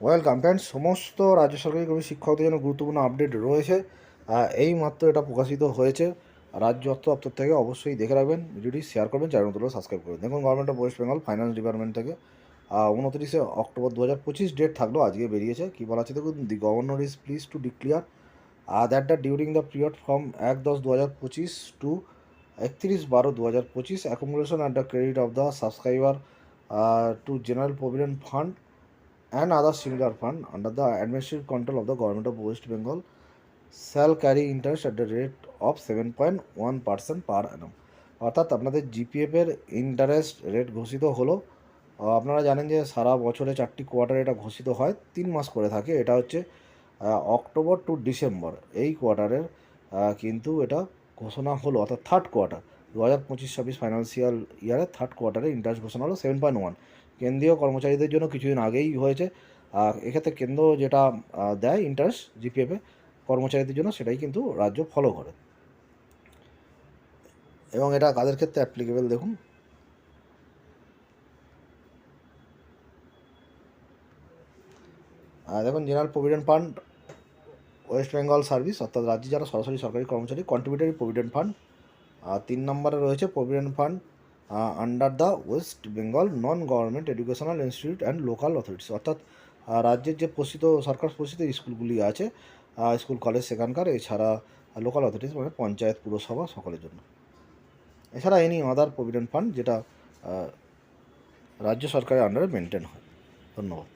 Welcome friends সমস্ত রাজ্য সরকারি কর্মী শিক্ষকদের জন্য গুরুত্বপূর্ণ আপডেট রয়েছে। এই মাত্র এটা প্রকাশিত হয়েছে। রাজ্য অর্থ দপ্তর থেকে অবশ্যই দেখে রাখবেন, ভিডিওটি শেয়ার করবেন চ্যানেল তুলে সাবস্ক্রাইব করবেন। দেখুন government of West Bengal finance department থেকে উনত্রিশে অক্টোবর দু হাজার পঁচিশ ডেট থাকল, আজকে বেরিয়েছে। কী বলা আছে দেখুন the governor is please to declare that that during the period from এক দশ দু হাজার পঁচিশ টু একত্রিশ বারো দু হাজার পঁচিশ accumulation at the credit of the subscriber to general provident fund and other similar fund under the administrative control of the government of West Bengal shall carry interest at the rate of 7.1 percent per annum. অর্থাৎ আপনাদের GPF এর interest rate ঘোষিত হলো। আপনারা জানেন যে সারা বছরে চারটি কোয়ার্টার এটা ঘোষিত হয়, তিন মাস করে থাকে। এটা হচ্ছে অক্টোবর টু ডিসেম্বর এই কোয়ার্টারের কিন্তু এটা ঘোষণা হলো, অর্থাৎ থার্ড কোয়ার্টার দু হাজার পঁচিশ ছাব্বিশ ফাইন্যান্সিয়াল ইয়ারে থার্ড কোয়ার্টারে ইন্টারেস্ট ঘোষণা হলো সেভেন পয়েন্ট ওয়ান কেন্দ্রীয় কর্মচারীদের জন্য কিছুদিন আগেই হয়েছে। আর এক্ষেত্রে কেন্দ্র যেটা দেয় ইন্টারেস্ট জিপিএফে কর্মচারীদের জন্য সেটাই কিন্তু রাজ্য ফলো করে। এবং এটা কাদের ক্ষেত্রে অ্যাপ্লিকেবল দেখুন। দেখুন general provident fund West Bengal service অর্থাৎ রাজ্যে যারা সরাসরি সরকারি কর্মচারী কন্ট্রিবিউটারি প্রভিডেন্ট ফান্ড আর তিন নম্বরে রয়েছে provident fund under the West Bengal non government educational institute and local authorities অর্থাৎ রাজ্যের যে পোষিত সরকার পোষিত স্কুলগুলি আছে স্কুল কলেজ সেখানকার, এছাড়া লোকাল অথরিটিস মানে পঞ্চায়েত, পুরসভা সকলের জন্য। এছাড়া এনি আদার প্রভিডেন্ট ফান্ড যেটা রাজ্য সরকারের আন্ডারে মেনটেন হয়। ধন্যবাদ।